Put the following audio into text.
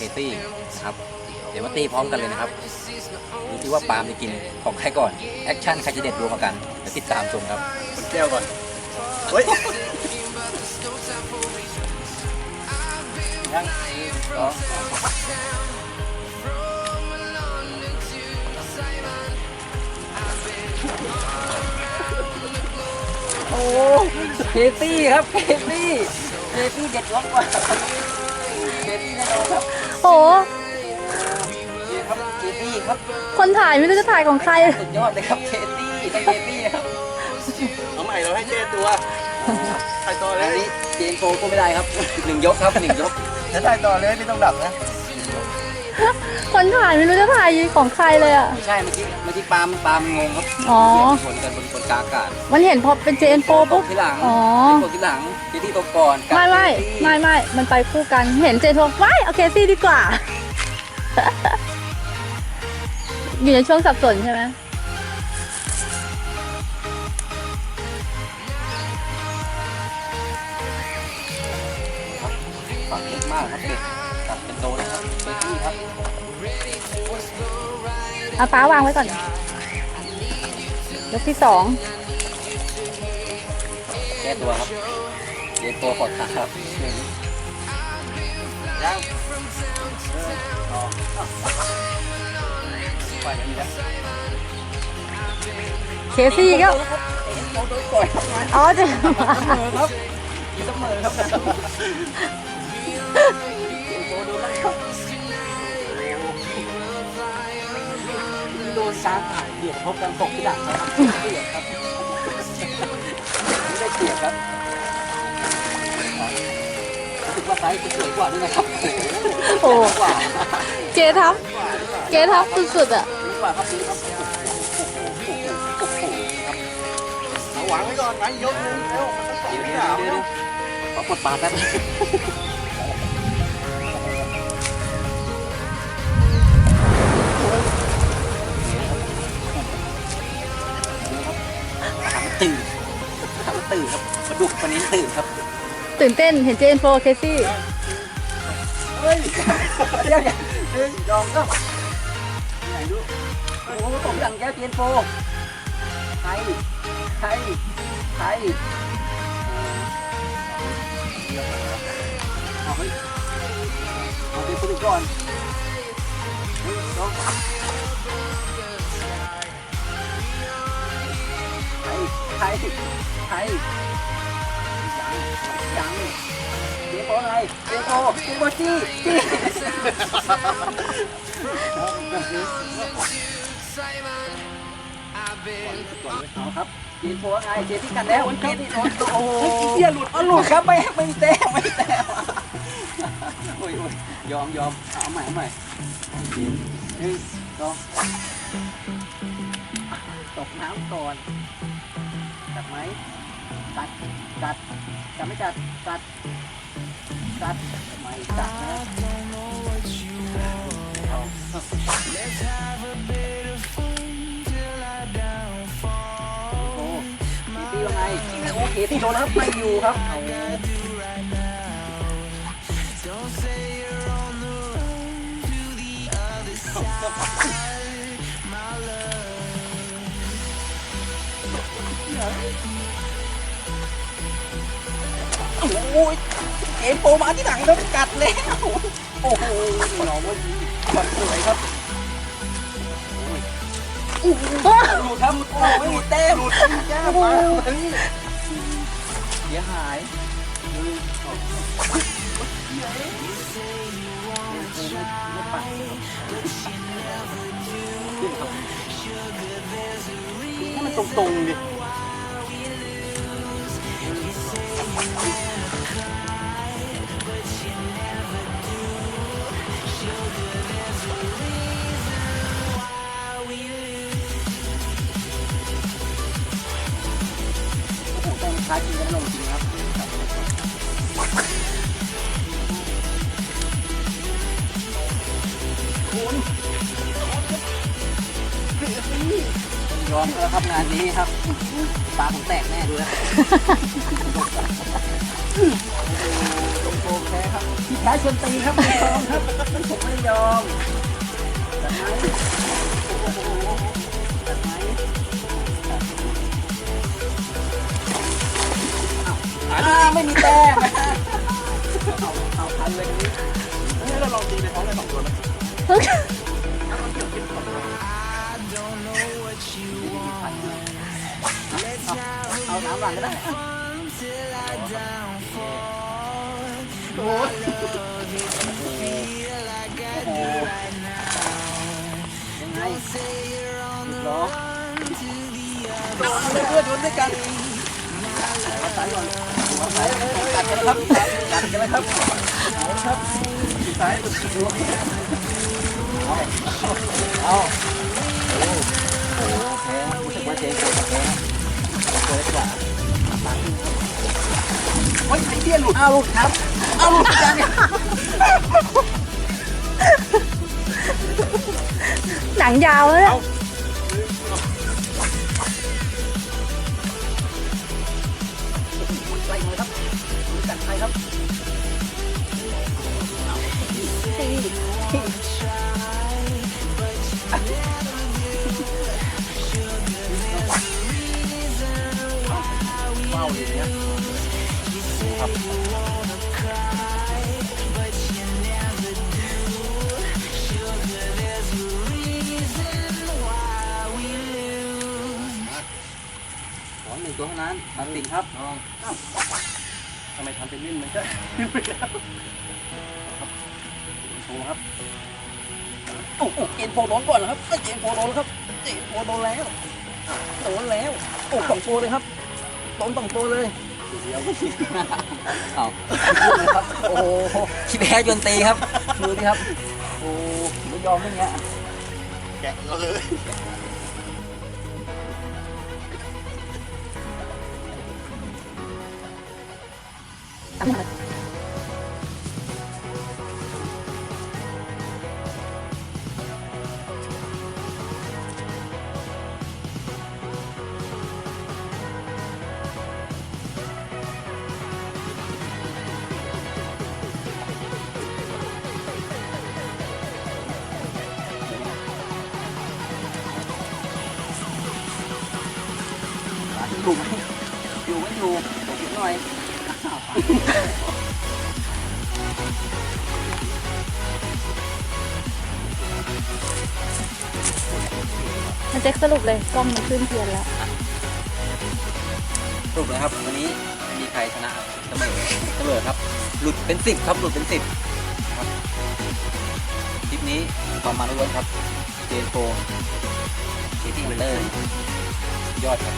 เคซี่นะครับ เดี๋ยวมาตีพร้อมกันเลยนะครับดูที่ว่าปาล์มจะกินของใครก่อน แอคชั่นใครจะเด็ดดวงกว่ากันเดี๋ยวติดตามชมครับคนแก้วก่อนเฮ้ยยังสองโอ้เคซี่ครับเคซี่เคซี่เด็ดล็อกกว่าเคซี่แน่นอนครับ โอ้เคครับเคซี่ครับคนถ่ายไม่รู้จะถ่ายของใคร สุดยอดเลยครับเคซี่ได้เคซี่นะครับเอาใหม่เราให้เจตัวถ่ายต่อเลอันยนี้เจนโฟก็ไม่ได้ครับหนึ่งยกครับหนึ่งยก ถ้าถ่ายต่อเลยไม่ต้องดับนะ คนถ่ายไม่รู้จะถ่ายของใครเลยอะไม่ใช่เมื่อกี้เมื่อกี้ปาล์มปาล์มงงครับอ๋อเสียงชนกันบนบนกลางอากาศมันเห็นพอเป็นเจนโปตปุ๊กบที่หลังอ๋อ ตกที่หลังเจที่ตกก่อนกับไม่ไม่เจที่ไม่ไม่มันไปคู่กัน เห็นเจนโทรว้ายเอาเคซี่ดีกว่า อยู่ในช่วงสับสนใช่ไหมฝั่งเล็กมากครับเด็กตัดเป็น โดนนะครับเจที่ครับเอาป้าวางไว้ก่อน ยกที่สองแก้ตัวครับเจนตัวกดขาครับหนึ่งยังเออสองไปอย่างนี้แล้วเคซี่ก็เจนโตโดนก่อนครับอ๋อเจนเสมอครับเสมอครับ นช้างถ่ายเบียดพบกันตกที่หลังครับเบียดครับไม่ได้เบียดครับรู้สึกว่าไซส์จะสวยกว่าด้วยนะครับโอ้กว่าเจทับเจทับสุดๆอะสวยกว่าครับนี่ครับหโอ้โหโอ้โหครังไว้ก่อนไหมยกนึงเร็วมันต้องสองเดี๋ยวไม่เดี๋ยวเอาเดี๋ยวขอกดปากแป๊บ ตื่นครับมาดุกวันนี้ตื่นครับตื่นเต้นเห็นเจนโฟเคซี่เฮ้ยเดี๋ยวเดี๋ยวหนึ่งสองสามไหนดูโอ้โหตกอย่างแก้วเทียนโฟไทยไทยไทยเอาเฮ้ยเอาเทียนโฟดูก่อนหนึ่งสอง ไทยไทยยังยังเทียนโฟอะไรเทียนโฟเทียนโฟจี้จี้เอาครับเจนโฟไงเจนที่กันแล้วเจนที่โดนโอ้โหเฮียหลุดเอาหลุดครับไม่ไม่แต้มไม่แต้มโอ้ยโอ้ยยอมยอมเอาใหม่เอาใหม่หนึ่งสองตกน้ำก่อน กัดไหมกัดกัดกัดไม่กัดกัดกัดไม่กัดนะเอาโอ้ตีว่าไงโอเคตีโดนแล้วไม่อยู่ครับ โอ้ยเอ็นโปมาที่หลังครับกัดแล้ว โอ้โหน้องว่าบัดสวยครับโอ้โหหลุดครับโอ้ยหลุดเต็มหลุดแก้มมาเสียหายนึ่งสองไม่ปัดขึ้นครับให้มันตรงๆดิ ค้ายจริงนะลงจริงครับคุณยอมแล้วครับงานนี้ครับตาผมแตกแน่ดูแล้วโอ้โหลงโปรแพ้ครับที่แพ้ชนตีครับไม่ยอมครับผมไม่ยอมจัดไหม ไม่มีแต้มนะเอาเอาพันเลยนี้ให้เราลองตีในท้องได้สองตัวไหมเอาน้ำหลังก็ได้โอ้โหโอ้โหยังไงร้องโดนเลยเพื่อนโดนด้วยกัน ตัดกันครับตัดกันครับครับสายดูเอาโอ้โหแพ้รู้สึกว่าเจ๊แพ้แพ้เจอดีกว่าเฮ้ยไอเบี้ยหลุดอ้าหลุดครับเอาหลุดจังเนี่ยหนังยาวแล้วเนี่ย มือกัดใครครับว้าวอำไมทำเป็นเล่นเหมือนกันโชว์ครับโอ้โหเอ็นโฟโดนก่อนเหรอครับเอ็นโฟโดนครับเอ็นโฟโดนแล้วโดนแล้วโอ้สองตัวเลยครับโดนสองตัวเลยเดียวเอาครับโอ้โหคิดแพ้จนตีครับดูดิครับโอ้ไม่ยอมไม่เงี้ยแกะเราเลย อยู่ไหมอยู่ไมันเจ๊กสรุปเลยกล้องมันขึ้นเทียนแล้ว สรุปเลยครับวันนี้มีใครชนะเสมอเสมอครับ หลุดเป็นสิบครับหลุดเป็นสิบครับคลิปนี้ความมาล้วนครับเจนโฟเคที่อันเตอร์ยอดครับ